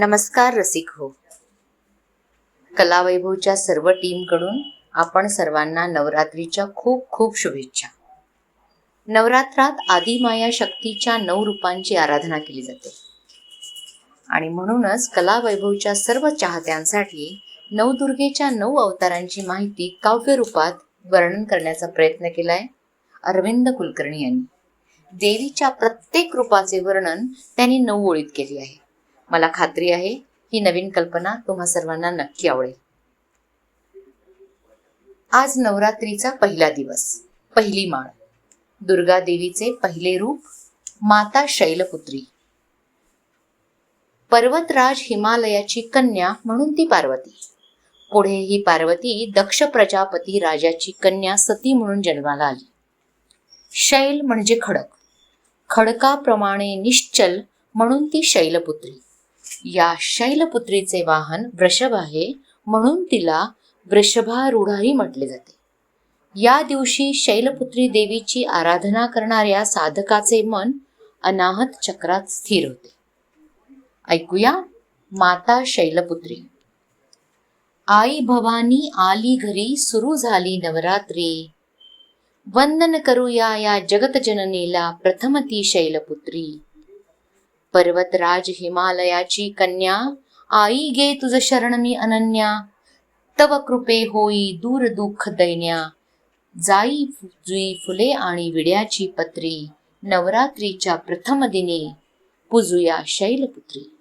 नमस्कार रसिक हो. कलावैभवच्या सर्व टीमकडून आपण सर्वांना नवरात्रीच्या खूप खूप शुभेच्छा. नवरात्रात आदिमाया शक्तीच्या नऊ रूपांची आराधना केली जाते. आणि म्हणूनच कलावैभवच्या सर्व चाहत्यांसाठी नवदुर्गेच्या नऊ अवतारांची माहिती काव्य रूपात वर्णन करण्याचा प्रयत्न केलाय अरविंद कुलकर्णी यांनी. देवीच्या प्रत्येक रूपाचे वर्णन त्यांनी नऊ ओळीत केली आहे. मला खात्री आहे ही नवीन कल्पना तुम्हा सर्वांना नक्की आवडेल. आज नवरात्रीचा पहिला दिवस पहिली माळ. दुर्गा देवीचे पहिले रूप माता शैलपुत्री. पर्वतराज हिमालयाची कन्या म्हणून ती पार्वती. पुढे ही पार्वती दक्ष प्रजापती राजाची कन्या सती म्हणून जन्माला आली. शैल म्हणजे खडक. खडकाप्रमाणे निश्चल म्हणून ती शैलपुत्री. या शैलपुत्रीचे वाहन वृषभ आहे म्हणून तिला वृषभारूढाही म्हटले जाते. या दिवशी शैलपुत्री देवीची आराधना करणाऱ्या साधकाचे मन अनाहत चक्रात स्थिर होते. ऐकूया माता शैलपुत्री. आई भवानी आली घरी सुरू झाली नवरात्री. वंदन करूया या जगत जननीला प्रथम ती शैलपुत्री. पर्वतराज हिमालयाची कन्या आई गे तुझ शरण मी अनन्या तव कृपे होई दूर दुःख दैन्या. जाई जुई फुले आणि विड्याची पत्री नवरात्रीच्या प्रथम दिनी पूजुया शैलपुत्री.